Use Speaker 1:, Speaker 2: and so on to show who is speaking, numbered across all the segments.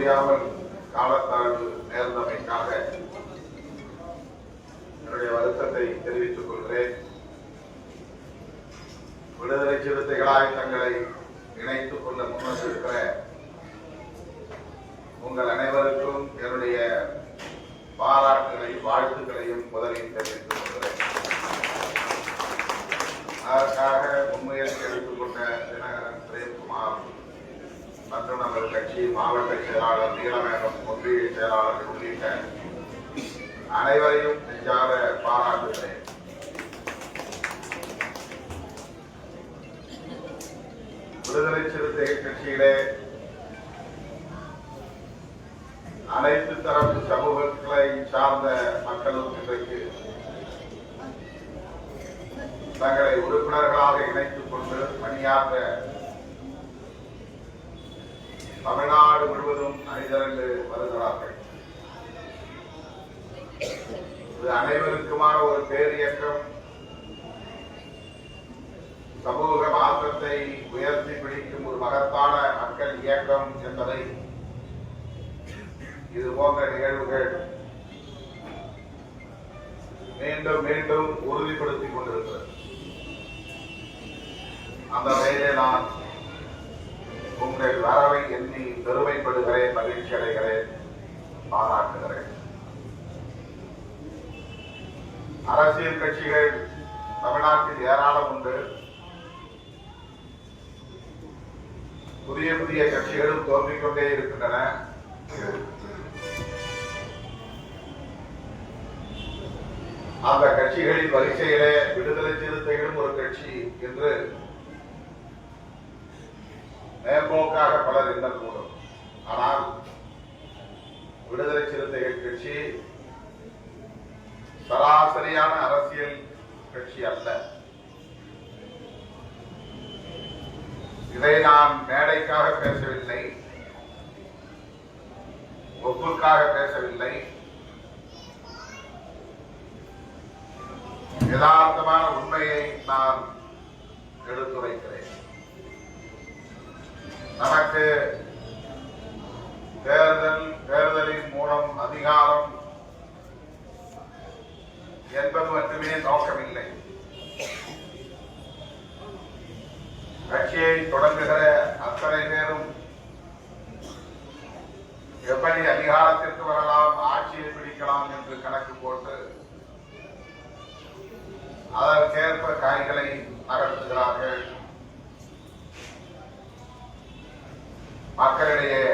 Speaker 1: முடியாமல் மற்றும் நமது கட்சி மாவட்ட செயலாளர் நீலமேகம் ஒன்றிய செயலாளர் உள்ளிட்ட அனைவரையும் நெஞ்சார பாராட்டுகிறேன். விடுதலை சிறுத்தை கட்சியிலே அனைத்து தரப்பு சமூகங்களை சார்ந்த மக்களும் இன்றைக்கு தங்களை உறுப்பினர்களாக இணைத்துக் கொண்டு பணியாற்ற தமிழ்நாடு முழுவதும் அணிதிரண்டு வருகிறார்கள். இது அனைவருக்குமான ஒரு பேரியக்கம். சமூக மாற்றத்தை உயர்த்தி பிடிக்கும் ஒரு மகத்தான மக்கள் இயக்கம் என்பதை இது போன்ற நிகழ்வுகள் மீண்டும் மீண்டும் உறுதிப்படுத்திக் கொண்டிருக்கிறது. அந்த வகையிலே நான் உங்கள் வரவை எண்ணி பெருமைப்படுகிறேன் மகிழ்ச்சி அடைகிறேன். பாராட்டுகிறேன் அரசியல் கட்சிகள் தமிழ்நாட்டில் ஏராளம் உண்டு. புதிய புதிய கட்சிகளும் தோன்றிக்கொண்டே இருக்கின்றன. அந்த கட்சிகளின் வரிசையிலே விடுதலை சிறுத்தைகளும் ஒரு கட்சி என்று மேம்போக்காக பலர் எண்ணக்கூடும் ஆனால் விடுதலை சிறுத்தைகள் கட்சி சராசரியான அரசியல் கட்சி அல்ல. இதை நான் மேடைக்காக பேசவில்லை ஒப்புக்காக பேசவில்லை. யதார்த்தமான உண்மையை நான் எடுத்துரைக்கிறேன். நமக்கு தேர்தல் தேர்தலின் மூலம் அதிகாரம் என்பது மட்டுமே நோக்கமில்லை. கட்சியை தொடங்குகிற அத்தனை பேரும் எப்படி அதிகாரத்திற்கு வரலாம் ஆட்சியை பிடிக்கலாம் என்று கணக்கு போட்டு அதற்கேற்ப காய்களை நகர்த்துகிறார்கள் மக்களிடையே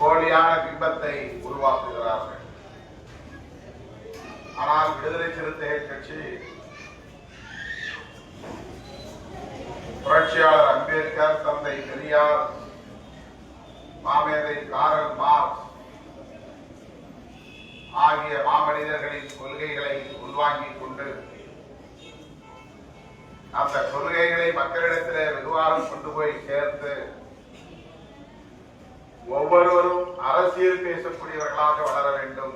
Speaker 1: போலியான பிம்பத்தை உருவாக்குகிறார்கள். ஆனால் விடுதலை சிறுத்தைகள் கட்சி புரட்சியாளர் அம்பேத்கர் தந்தை பெரியார் மாமேதை காரல் மார்க்ஸ் ஆகிய மாமனிதர்களின் கொள்கைகளை உள்வாங்கிக் கொண்டு அந்த கொள்கைகளை மக்களிடத்திலே வெகுவாரம் கொண்டு போய் சேர்த்து ஒவ்வொருவரும் அரசியல் பேசக்கூடியவர்களாக வளர வேண்டும்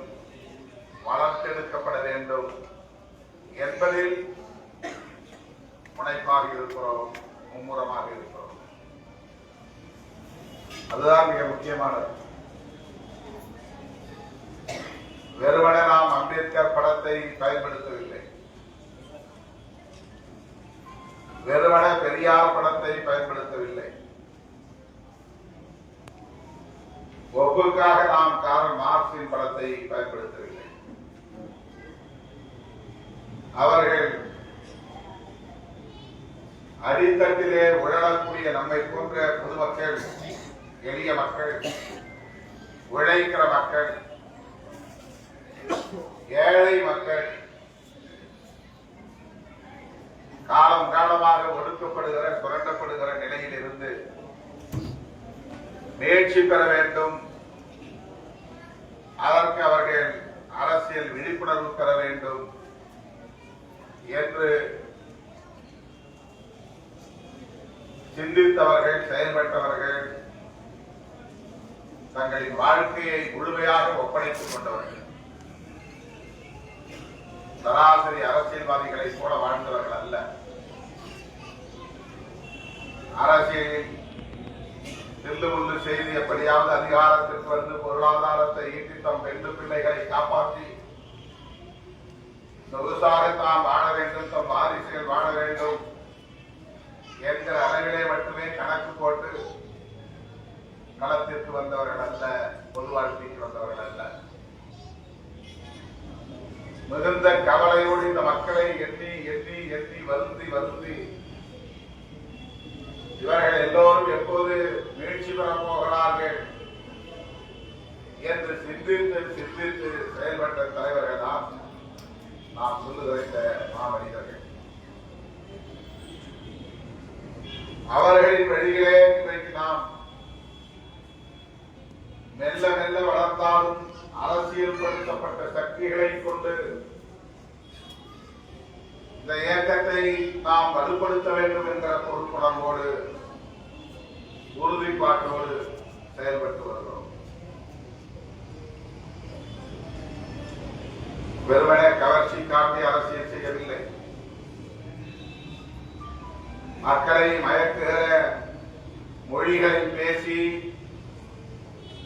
Speaker 1: வளர்த்தெடுக்கப்பட வேண்டும் என்பதில் முனைப்பாக இருக்கிறோம் மும்முரமாக இருக்கிறோம். அதுதான் மிக முக்கியமானது. வெறுமனே நாம் அம்பேத்கர் படத்தை பயன்படுத்தவில்லை. நிறுவன பெரியார் படத்தை பயன்படுத்தவில்லை. ஒப்புக்காக நாம் காரல் மார்க்சின் படத்தை பயன்படுத்தவில்லை. அவர்கள் அடித்தட்டிலே உழலக்கூடிய நம்மை போன்ற பொதுமக்கள் எளிய மக்கள் உழைக்கிற மக்கள் ஏழை மக்கள் காலம் காலமாக ஒடுக்கப்படுகிற சுரண்டப்படுகிற நிலையில் இருந்து முயற்சி பெற வேண்டும். அதற்கு அவர்கள் அரசியல் விழிப்புணர்வு பெற வேண்டும் என்று சிந்தித்தவர்கள் செயல்பட்டவர்கள் தங்களின் வாழ்க்கையை முழுமையாக ஒப்படைத்துக் கொண்டவர்கள். சராசரி அரசியல்வாதிகளை போல வாழ்ந்தவர்கள் அல்ல. அரசியலில் செல்லு முள்ளு செய்து எப்படியாவது அதிகாரத்திற்கு வந்து பொருளாதாரத்தை ஈட்டி தம் பெண்டு பிள்ளைகளை காப்பாற்றி சொகுசாக தாம் வாழ வேண்டும் தம் வாரிசுகள் வாழ வேண்டும் என்கிற அளவிலே மட்டுமே கணக்கு போட்டு களத்திற்கு வந்தவர்கள் அல்ல பொது வாழ்க்கைக்கு வந்தவர்கள் அல்ல. மிகுந்த கவலையோடு இந்த மக்களை எண்ணி எண்ணி எண்ணி வருந்தி வருந்தி இவர்கள் எல்லோரும் எப்போது மீழ்ச்சி பெற போகிறார்கள் என்று சிந்தித்து சிந்தித்து செயல்பட்ட தலைவர்கள் தான் நாம் சொல்லுகிற இந்த மாமனிதர்கள். அவர்களின் வழிகளே இன்றைக்கு நாம் மெல்ல மெல்ல வளர்ந்தாலும் அரசியல்படுத்தப்பட்ட சக்திகளை கொண்டு இந்த இயக்கத்தை நாம் வலுப்படுத்த வேண்டும் என்ற பொறுப்புணர்வோடு உறுதிப்பாட்டோடு செயல்பட்டு வருகிறோம். வெறுமனே கவர்ச்சி காட்டி அரசியல் செய்யவில்லை. மக்களை மயக்குகிற மொழிகளை பேசி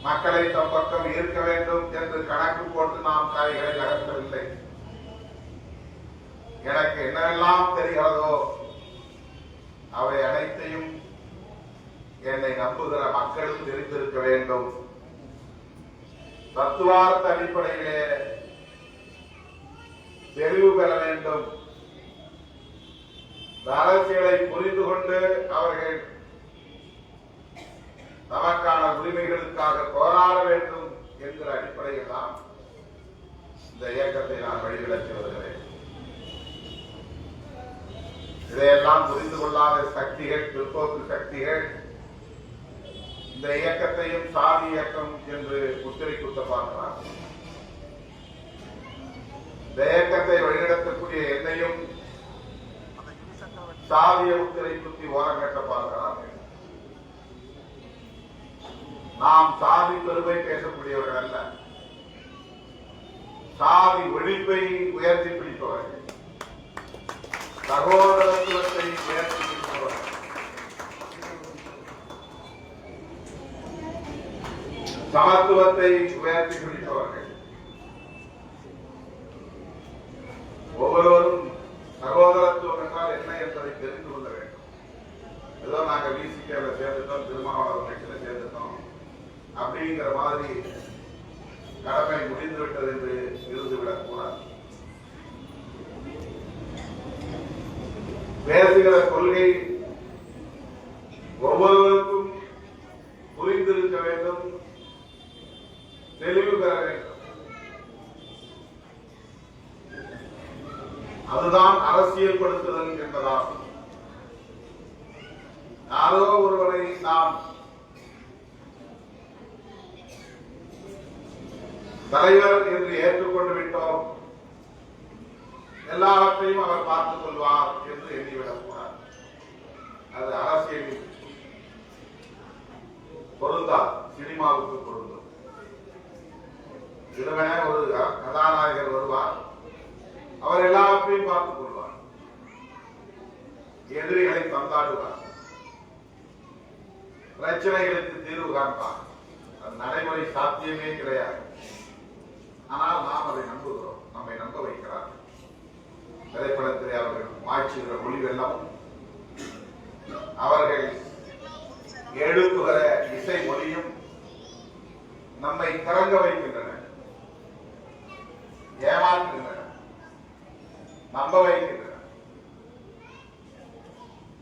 Speaker 1: மக்களை தம் பக்கம் ஈர்க்க வேண்டும் என்று கணக்கு போட்டு நாம் காய்களை நகர்த்தவில்லை. எனக்கு என்னெல்லாம் தெரிகிறதோ அவை அனைத்தையும் என்னை நம்புகிற மக்களும் தெரிந்திருக்க வேண்டும். தத்துவார்த்த அடிப்படையிலே தெளிவு பெற வேண்டும். அரசியலை புரிந்து கொண்டு அவர்கள் தமக்கான உரிமைகளுக்காக போராட வேண்டும் என்கிற அடிப்படையில் தான் இந்த இயக்கத்தை நான் வழிவிலக்கி வருகிறேன். இதையெல்லாம் புரிந்து கொள்ளாத சக்திகள் பிற்போக்கு சக்திகள் இந்த இயக்கத்தையும் சாதி இயக்கம் என்று முத்திரை குத்த பார்க்கலாம் இந்த இயக்கத்தை வழிநடத்தக்கூடிய என்னையும் சாதிய முத்திரை குத்தி ஓரங்கட்ட பார்க்கிறார்கள் நாம் சாதி பெருமை பேசக்கூடியவர்கள் அல்ல. சாதி ஒழிப்பை உயர்த்தி பிடிப்பவர்கள். சகோதரத்துவத்தை உயர்த்தி சமத்துவத்தை உயர்த்தி பிடிப்பவர்கள் ஒவ்வொருவரும் சகோதரத்துவம் என்றால் என்ன என்பதை தெரிந்து கொள்ள வேண்டும் ஏதோ நாங்க விசிகேல சேர்ந்துட்டோம் திருமாவளவன் கட்சியில சேர்ந்துட்டோம் அப்படிங்கிற மாதிரி கடமை முடிந்து விட்டது என்று இருந்துவிடக் கூடாது பேசுகிற கொள்கை ஒவ்வொருவருக்கும் புரிந்திருக்க வேண்டும் தெளிவு பெற வேண்டும் அதுதான் அரசியல் படுத்துதல் என்பதாகும் யாரோ ஒருவரை நாம் தலைவர் என்று ஏற்றுக்கொண்டு விட்டோம் எல்லாவற்றையும் அவர் பார்த்துக் கொள்வார் என்று எண்ணிவிடக் கூடாது அது அரசியலில் பொருந்தாது சினிமாவுக்கு பொருந்தும் இருவன ஒரு கதாநாயகர் வருவார். அவர் எல்லாவற்றையும் பார்த்துக் கொள்வார். எதிரிகளை பந்தாடுவார் பிரச்சனைகளுக்கு தீர்வு காண்பார். நடைமுறை சாத்தியமே கிடையாது. ஆனால் நாம் அதை நம்புகிறோம். நம்மை நம்ப வைக்கிறார். திரைப்படத்திலே அவர்கள் மாய்ச்சுகிற மொழிவெல்லாம் அவர்கள் எழுப்புகிற இசை மொழியும் நம்மை கறங்க வைக்கின்றன. ஏமாற்றுகின்றன. நம்ப வைக்கின்றன.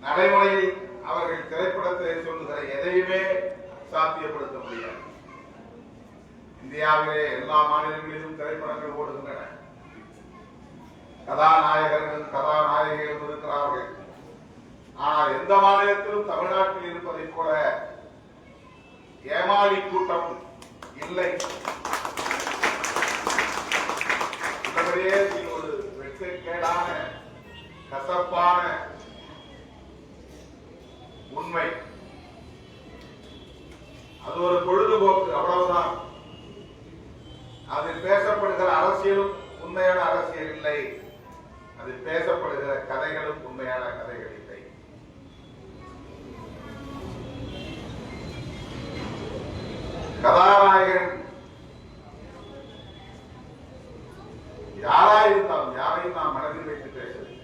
Speaker 1: நடைமுறையில் அவர்கள் திரைப்படத்தை சொல்லுகிற எதையுமே சாத்தியப்படுத்த முடியாது. இந்தியாவிலே எல்லா மாநிலங்களிலும் திரைப்படங்கள் ஓடுகின்றன. கதாநாயகர்கள் கதாநாயகிகள் இருக்கிறார்கள். ஆனால் எந்த மாநிலத்திலும் தமிழ்நாட்டில் இருப்பதை போல ஏமாளி கூட்டம் இல்லை. உள்ளபடியே ஒரு வெட்கக்கேடான கசப்பான உண்மை. அது ஒரு பொழுதுபோக்கு அவ்வளவுதான். அதில் பேசப்படுகிற அரசியலும் உண்மையான அரசியல் இல்லை. அதில் பேசப்படுகிற கதைகளும் உண்மையான கதைகள் இல்லை. கதாநாயகன் யாராயிருந்தாலும் யாரையும் நாம் மனதில் வைத்து பேசவில்லை.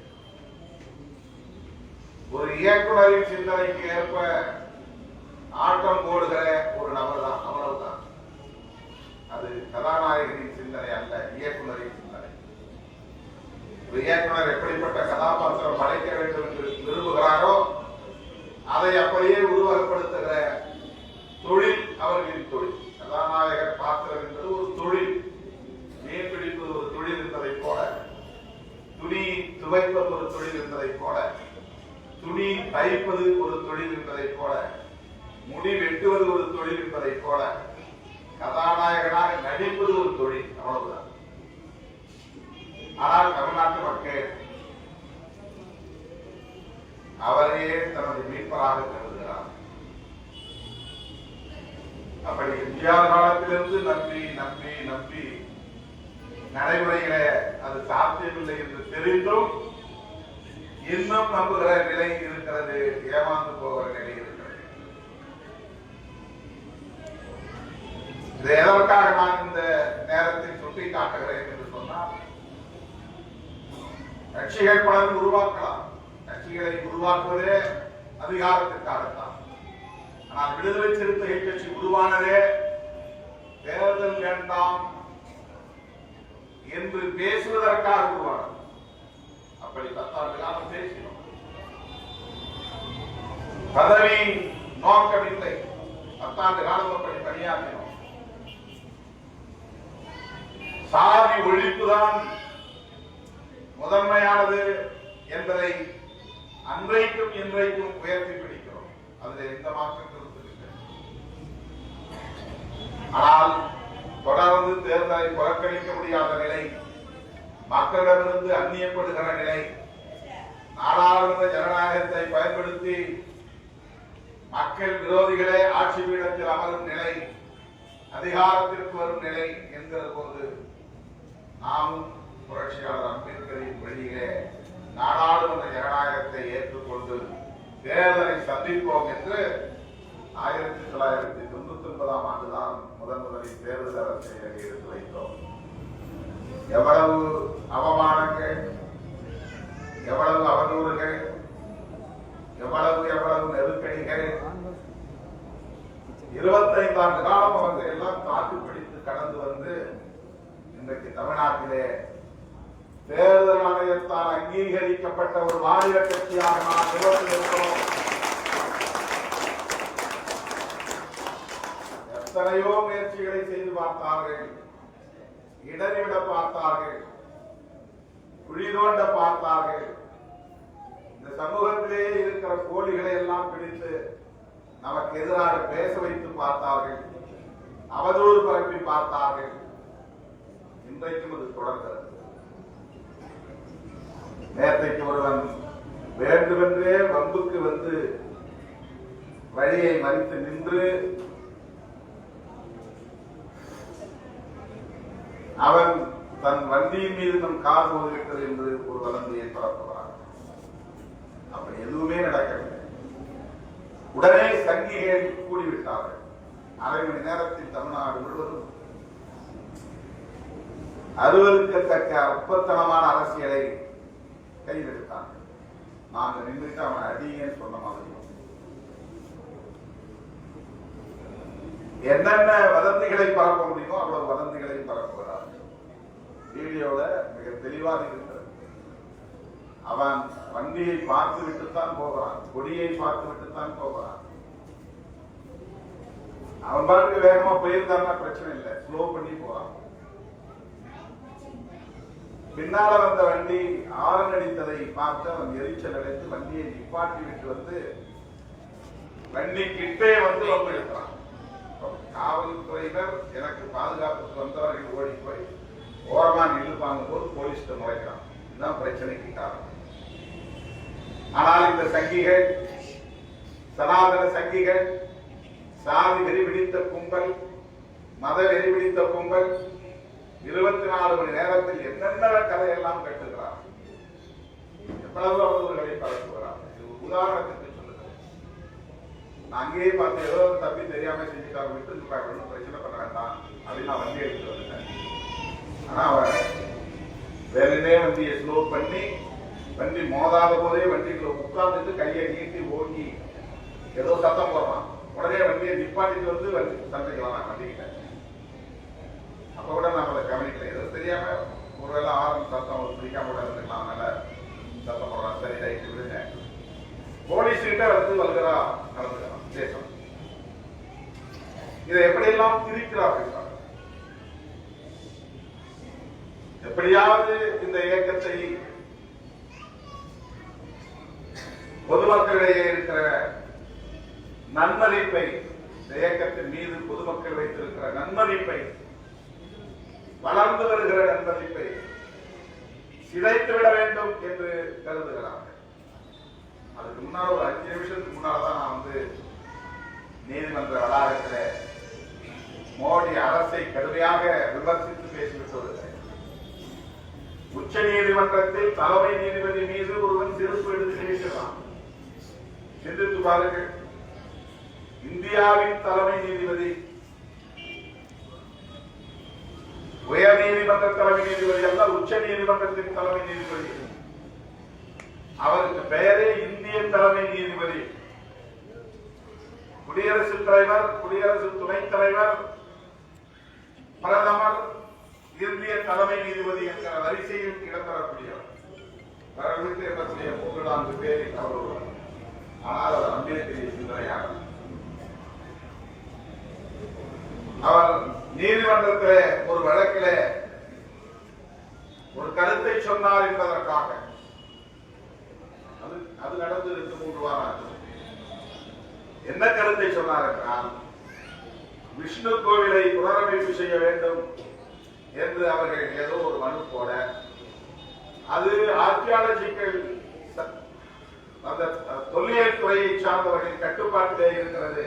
Speaker 1: ஒரு இயக்குநரின் சிந்தனைக்கு ஏற்ப ஆட்டம் போடுகிற ஒரு நபர் தான். அவ்வளவுதான் அது கதாநாயகனின் சிந்தனை அல்ல இயக்குனரின் சிந்தனை. ஒரு இயக்குனர் எப்படிப்பட்ட கதாபாத்திரம் படைக்க வேண்டும் என்று விரும்புகிறாரோ அதை அப்படியே உருவகப்படுத்துகிற தொழில் அவர்களின் தொழில். கதாநாயகர் பாத்திரம் என்பது ஒரு தொழில். மீன் பிடிப்பது ஒரு தொழில் என்பதைப் போல துணி துவைப்பது ஒரு தொழில் என்பதைப் போல துணி தைப்பது ஒரு தொழில் என்பதைப் போல முடி வெட்டுவது ஒரு தொழில் என்பதைப் போல கதாநாயகனாக நடிப்பது ஒரு தொழில் அவ்வளவுதான். ஆனால் தமிழ்நாட்டு மக்கள் அவரையே தனது மீட்பராக கருதுகிறார். அப்படி எம்ஜிஆர் காலத்திலிருந்து நம்பி நம்பி நம்பி நடைமுறையில அது சாத்தியமில்லை என்று தெரிந்தும் இன்னும் நம்புகிற நிலை இருக்கு ஏமாந்து போகிற நிலை இருக்கிறது இது எதற்காக நான் இந்த நேரத்தில் சுட்டி காட்டுகிறேன் என்று சொன்னால் கட்சிகள் பலரும் உருவாக்கலாம். கட்சிகளை உருவாக்குவதே அதிகாரத்திற்காகத்தான். ஆனால் விடுதலை சிறுத்தைகள் கட்சி உருவானதே தேர்தல் வேண்டாம் என்று பேசுவதற்காக உருவானது. அப்படி பத்தாண்டு பேசினோம். பதவி நோக்கமில்லை. பத்தாண்டு காலம் அப்படி பணியாற்றினோம். சாதி ஒழிப்புதான் முதன்மையானது என்பதை அன்றைக்கும் இன்றைக்கும் உயர்த்தி பிடிக்கிறோம். அதில் எந்த மாற்றம் ஆனால் தொடர்ந்து தேர்தலை புறக்கணிக்க முடியாத நிலை மக்களிடமிருந்து அந்நியப்படுகிற நிலை நாடாளுமன்ற ஜனநாயகத்தை பயன்படுத்தி மக்கள் விரோதிகளே ஆட்சி பீடத்தில் அமரும் நிலை அதிகாரத்திற்கு வரும் நிலை என்கிற போது நாமும் புரட்சியாளர் அம்பேத்கரின் வழியிலே நாடாளுமன்ற ஜனநாயகத்தை ஏற்றுக்கொண்டு தேர்தலை சந்திப்போம் என்று ஆயிரத்தி தொள்ளாயிரத்தி தொண்ணூத்தி ஒன்பதாம் ஆண்டுதான் முதன் முதலில் தேர்தல் அரசை எடுத்து வைத்தோம். எவ்வளவு அவ எவ்வளவு அவதூறுகள் எவ்வளவு எவ்வளவு நெருக்கடிகள் இருபத்தைந்து ஆண்டு காலம் அவங்க எல்லாம் தாக்கு பிடித்து கடந்து வந்து இன்றைக்கு தமிழ்நாட்டிலே தேர்தல் ஆணையத்தால் அங்கீகரிக்கப்பட்ட ஒரு மாநில கட்சியாக நாம் நிறுவனம் இருக்கிறோம் எத்தனையோ முயற்சிகளை செய்து பார்த்தார்கள் இடறிவிட பார்த்தார்கள் குழி தோண்ட பார்த்தார்கள் இந்த சமூகத்திலே இருக்கிற கோழிகளை எல்லாம் பிடித்து நமக்கு எதிராக பேச வைத்து பார்த்தார்கள் அவதூறு பரப்பி பார்த்தார்கள் இன்றைக்கும் அது தொடர்கிறது. நேற்றைக்கு ஒருவன் வேண்டுமென்றே வம்புக்கு வந்து வழியை மறித்து நின்று அவன் தன் வண்டியின் மீது நம் கார் போதிருக்கிறது என்று ஒரு வதந்தியை பரப்புகிறான். அப்படி எதுவுமே நடக்கவில்லை. உடனே சங்கிகள் கூடிவிட்டார்கள். அரை மணி நேரத்தில் தமிழ்நாடு முழுவதும் அருவருக்கத்தக்க அற்பத்தனமான அரசியலை கையில் எடுத்தாங்க நாங்க நின்றுட்டு அவன் அடிங்கன்னு சொன்ன மாதிரி. என்னென்ன வதந்திகளை பரப்ப முடியுமோ அவ்வளவு வதந்திகளை பரப்புகிறார் வீடியோல மிக தெளிவாக இருக்கிறது. அவன் வண்டியை பார்த்து விட்டுத்தான் போகிறான். கொடியை பார்த்து விட்டுத்தான் போகிறான். அவன் பாட்டுக்கு வேகமா போயிருந்தான்னா பிரச்சனை இல்லை. ஸ்லோ பண்ணி போறான். பின்னால வந்த வண்டி ஆரன் அடித்ததை பார்த்து அவன் எரிச்சல் அடைந்து வண்டியை நிப்பாட்டி விட்டு வந்து வண்டி கிட்டே வந்து வம்பு காவல்துறையினர் எனக்கு பாதுகாப்புக்கு வந்தவர்கள் ஓடி போய் ஓரமா நில்லுப்பாங்க போது போலீஸ்ட முறைக்கிறான். இதுதான் பிரச்சனைக்கு காரணம். ஆனால் இந்த சங்கிகள் சனாதன சங்கிகள் சாதி வெறி பிடித்த கும்பல் மத வெறி பிடித்த கும்பல் இருபத்தி நாலு மணி நேரத்தில் என்னென்ன கதையெல்லாம் கட்டுகிறார்? எவ்வளவு அவதூறுகளை பரப்புகிறார்? உதாரணத்துக்கு சொல்லுங்கள். நான் அங்கேயே பார்த்து ஏதோ தப்பி தெரியாம செஞ்சுட்டாங்க விட்டு ஒன்றும் பிரச்சனை பண்ண வேண்டாம் அப்படின்னு நான் வண்டி எடுத்துட்டு வந்துட்டேன். ஆனா அவர் வேலையிலே வண்டியை ஸ்லோ பண்ணி வண்டி மோதாத போதே வண்டிக்குள்ள உட்கார்ந்துட்டு கையை நீட்டி ஓங்கி ஏதோ சத்தம் போடுறான். உடனே வண்டியை நிப்பாட்டிட்டு வந்து வண்டி சண்டைக்கு வண்டிக்கிட்ட. அப்ப கூட நம்ம அதை கவனிக்கல. ஏதோ தெரியாம ஒருவேளை ஆரம்ப சத்தம் ஒரு பிடிக்காம கூட இருந்துக்கலாம் அதனால சத்தம் போடுறான் சரி ரைட்டு விடுங்க. போலீஸ் கிட்ட வந்து வல்கரா நடந்துக்கலாம் தேசம் இதை எப்படியெல்லாம் பிரிக்கிறா பேசுறாங்க எப்படியாவது இந்த இயக்கத்தை பொதுமக்களிடையே இருக்கிற நன்மதிப்பை இந்த இயக்கத்தின் மீது பொதுமக்கள் வைத்திருக்கிற நன்மதிப்பை வளர்ந்து வருகிற நன்மதிப்பை சிதைத்துவிட வேண்டும் என்று கருதுகிறார்கள். அதுக்கு முன்னால் ஒரு அஞ்சு நிமிஷத்துக்கு முன்னால் தான் நான் வந்து நீதிமன்ற வளாகத்தில் மோடி அரசை கடுமையாக விமர்சித்து பேசிவிட்டு வருகிறேன். உச்ச நீதிமன்றத்தில் தலைமை நீதிபதி மீது ஒருவன் சிறப்பு எடுத்து நினைக்கிறான் சிந்தித்து பாருங்கள். இந்தியாவின் தலைமை நீதிபதி உயர் நீதிமன்ற தலைமை நீதிபதி அல்ல உச்ச நீதிமன்றத்தின் தலைமை நீதிபதி. அவருக்கு பெயரே இந்திய தலைமை நீதிபதி. குடியரசுத் தலைவர் குடியரசு துணைத் தலைவர் பிரதமர் இந்திய தலைமை நீதிபதி என்கிற வரிசையில் இடம்பெறக்கூடியவர் வரவிட்டு என்னுடைய மூன்று நான்கு பேரில் அவர் ஒருவர். ஆனால் அவர் அம்பேத்கரிய சிந்தனையாளர் அவர் நீதிமன்றத்தில் ஒரு வழக்கிலே ஒரு கருத்தை சொன்னார் என்பதற்காக. அது அது நடந்து ரெண்டு மூன்று வாரம் என்ன கருத்தை சொன்னார் என்றால் விஷ்ணு கோவிலை புனரமைப்பு செய்ய வேண்டும் என்று அவர்கள் ஏதோ ஒரு மனு போட அது ஆர்கியாலஜிக்கல் அந்த தொல்லியல் துறையை சார்ந்தவர்கள் கட்டுப்பாட்டிலே இருக்கிறது.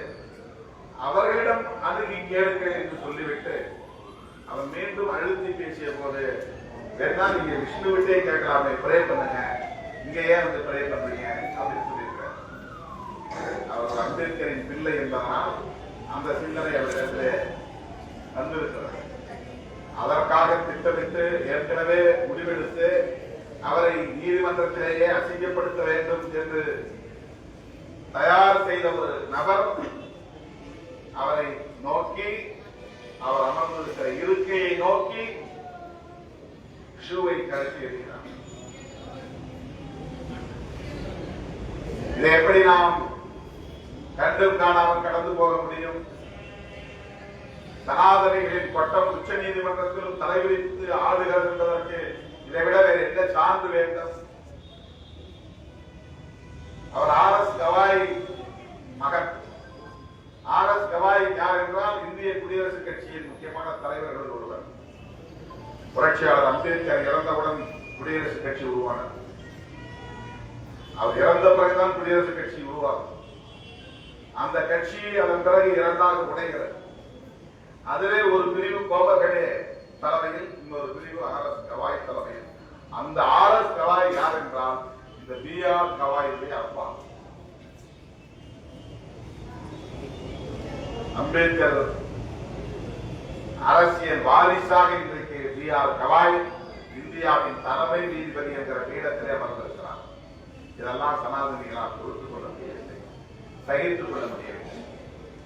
Speaker 1: அவர்களிடம் அணுகி கேளுங்கள் என்று சொல்லிவிட்டு அவன் மீண்டும் அழுத்தி பேசிய போது வேணா நீங்க விஷ்ணுவிட்டே கேட்கலாமே ப்ரே பண்ணுங்க. இங்க ஏன் வந்து ப்ரே பண்றீங்க? அப்படின்னு சொல்லியிருக்காரு அவர் அம்பேத்கரின் பிள்ளை என்பதனால் அந்த சிந்தனை அவரிடத்திலே வந்திருக்கிறது. அதற்காக திட்டமிட்டு ஏற்கனவே முடிவெடுத்து அவரை நீதிமன்றத்திலேயே அசிங்கப்படுத்த வேண்டும் என்று தயார் செய்த ஒரு நபர் அவரை நோக்கி அவர் அமர்ந்திருக்கிற இருக்கையை நோக்கி ஷூவை கழட்டி எறிகிறார். இதை எப்படி நாம் கண்டும் காணாமல் கடந்து போக முடியும்? சனாதனிகளின் பட்டம் உச்ச நீதிமன்றத்திலும் தலைவிரித்து ஆளுகிறது என்பதற்கு இதை விட வேறு எந்த சான்று வேண்டும்? அவர் ஆர் எஸ் கவாய் மகன். ஆர் எஸ் கவாய் யார் என்றால் இந்திய குடியரசுக் கட்சியின் முக்கியமான தலைவர்கள் ஒருவர். புரட்சியாளர் அம்பேத்கர் இறந்தவுடன் குடியரசுக் கட்சி உருவானது. அவர் இறந்த பிறகுதான் குடியரசுக் கட்சி உருவாகும். அந்த கட்சி அதன் பிறகு இரண்டாக உடைகிறது. அதிலே ஒரு பிரிவு கோபகடே தலைமையில் இன்னொரு பிரிவு ஆர் எஸ் கவாய் தலைமையில். அந்த ஆர் எஸ் கவாய் யார் என்றால் இந்த பி ஆர் கவாயுடைய அப்பா. அம்பேத்கர் அரசியல் வாரிசாக இன்றைக்கு பி ஆர் கவாய் இந்தியாவின் தலைமை நீதிபதி என்கிற பீடத்திலே அமர்ந்திருக்கிறார். இதெல்லாம் சனாதனிகளால் பொறுத்துக் கொள்ள முடியவில்லை. சகித்துக் கொள்ள முடியவில்லை.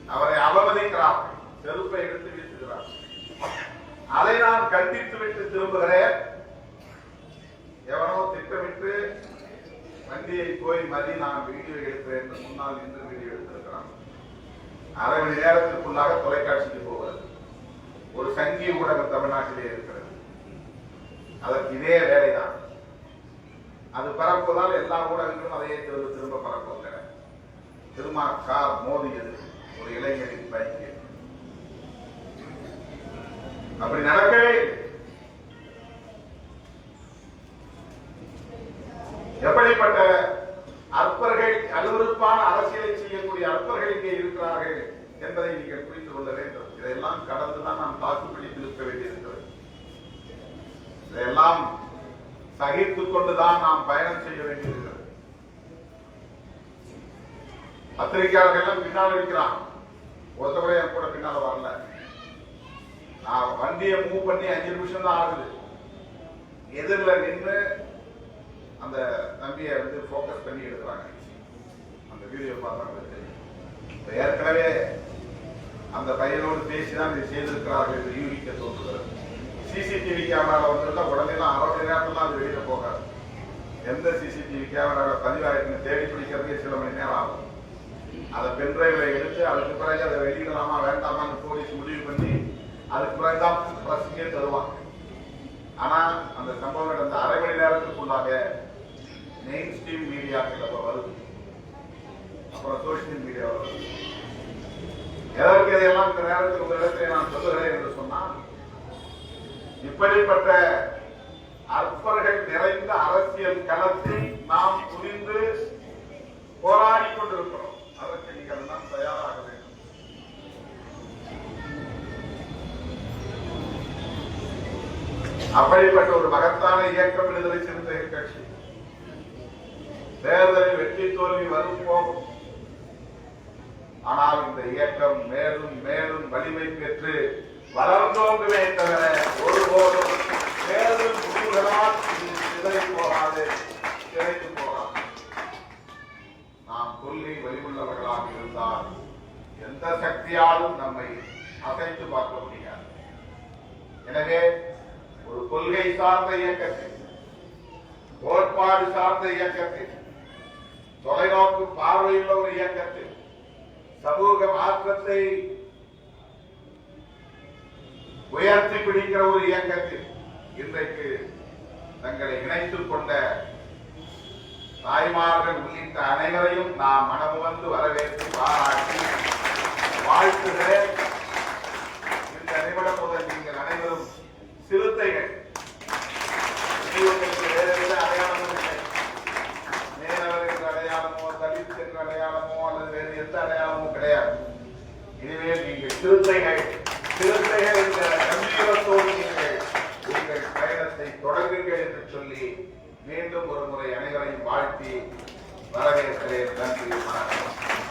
Speaker 1: அவரை அவமதிக்கிறார். செருப்பை எடுத்து வீசுகிறார். அதை நான் கண்டித்து விட்டு திரும்புகிறேன். எவனோ திட்டமிட்டு வண்டியை போய் மதி நான் வீடியோ எடுக்கிறேன் என்று முன்னால் நின்று அரை மணி நேரத்திற்குள்ளாக தொலைக்காட்சிக்கு போகிறது. ஒரு சங்கி ஊடகம் தமிழ்நாட்டிலே இருக்கிறது. அதற்கு இதே வேலைதான். அது பரப்புவதால் எல்லா ஊடகங்களும் அதையே திரும்ப திரும்ப பரப்புகின்றன திருமா கார் மோதியது ஒரு இளைஞரின் பைக்கு. அப்படி நடக்கவே எப்படிப்பட்ட அற்பர்கள் அருவருப்பான அரசியலை செய்யக்கூடிய அற்பர்கள் இங்கே இருக்கிறார்கள் என்பதை நீங்கள் புரிந்து கொள்ள வேண்டும். இதையெல்லாம் கடந்துதான் நாம் தாக்குப்பிடி திருக்க வேண்டியிருக்கிறது. இதையெல்லாம் சகித்துக் கொண்டுதான் நாம் பயணம் செய்ய வேண்டியிருக்கிறது. பத்திரிகையாளர்கள் எல்லாம் பின்னால் இருக்கிறான் ஒருத்தவரை என் கூட பின்னால வரல. நான் வண்டியை மூவ் பண்ணி அஞ்சு நிமிஷம் தான் ஆகுது. எதிரில் நின்று அந்த தம்பியை வந்து ஃபோக்கஸ் பண்ணி எடுக்கிறாங்க. அந்த வீடியோ பார்த்தா தெரியும். ஏற்கனவே அந்த பையனோடு பேசிதான் இதை செய்திருக்கிறார்கள் என்று யூகிக்க தோன்றுகிறது. சிசிடிவி கேமரால வந்திருந்தா உடனே தான் அரை மணி நேரத்தில் அது வெளியில் போகாது. எந்த சிசிடிவி கேமராவில் பதிவாயிருக்குன்னு தேடி பிடிக்கிறதுக்கே சில மணி நேரம் ஆகும். அதை பென்ட்ரைவில் எடுத்து அதுக்கு பிறகு அதை வெளியிடலாமா வேண்டாமான்னு போலீஸ் முடிவு பண்ணி அதுக்கு பிறகு தான் பிரசங்கே தருவாங்க. ஆனால் அந்த சம்பவம் நடந்த அரை மணி நேரத்துக்குள்ளாக மெயின் ஸ்ட்ரீம் மீடியாக்கள் வருது அப்புறம் சோசியல் மீடியா வருது எதற்கு எதையெல்லாம் இந்த நேரத்தில் உங்களிடத்தில் நான் சொல்லுகிறேன் என்று சொன்னால் இப்படிப்பட்ட அற்பர்கள் நிறைந்த அரசியல் களத்தை நாம் புரிந்து போராடி கொண்டிருக்கிறோம். அதற்கு நீங்கள் தான் தயாராக வேண்டும். அப்படிப்பட்ட ஒரு மகத்தான இயக்கம் விடுதலை சிறுத்தை கட்சி. தேர்தலில் வெற்றி தோல்வி வரும் போகும் ஆனால் இந்த இயக்கம் மேலும் மேலும் வலிமை பெற்று வளர்ந்தோங்குமே தவிர ஒருபோதும் தேர்தல் முடிவுகளால் சிதறி போகாது சிதைத்து போகாது. நாம் கொள்கை வலிவுள்ளவர்களாக இருந்தால் எந்த சக்தியாலும் நம்மை அசைத்து பார்க்க முடியாது. எனவே ஒரு கொள்கை சார்ந்த இயக்கத்தில் கோட்பாடு சார்ந்த இயக்கத்தில் தொலைநோக்கு பார்வையுள்ள ஒரு இயக்கத்தில் சமூக மாற்றத்தை உயர்த்தி பிடிக்கிற ஒரு இயக்கத்தில் இன்றைக்கு தங்களை இணைத்துக் கொண்ட தாய்மார்கள் உள்ளிட்ட அனைவரையும் நாம் மனமுவந்து வரவேற்று பாராட்டி வாழ்த்துகிறேன் இந்த நிமிடம் முதல் நீங்கள் அனைவரும் சிறுத்தைகள் இனி உங்களுக்கு வேறு எந்த அடையாளமும் இல்லை மீனவர் என்ற அடையாளமோ தலித் என்ற அடையாளமோ அல்லது வேறு எந்த அடையாளமும் கிடையாது இதுவே நீங்கள் சிறுத்தைகள் சிறுத்தைகள் என்ற கம்பீரத்தோடு நீங்கள் உங்கள் பயணத்தை தொடங்குங்கள் என்று சொல்லி மீண்டும் ஒரு முறை அனைவரையும் வாழ்த்தி வரவேற்கிறேன். நன்றி வணக்கம்.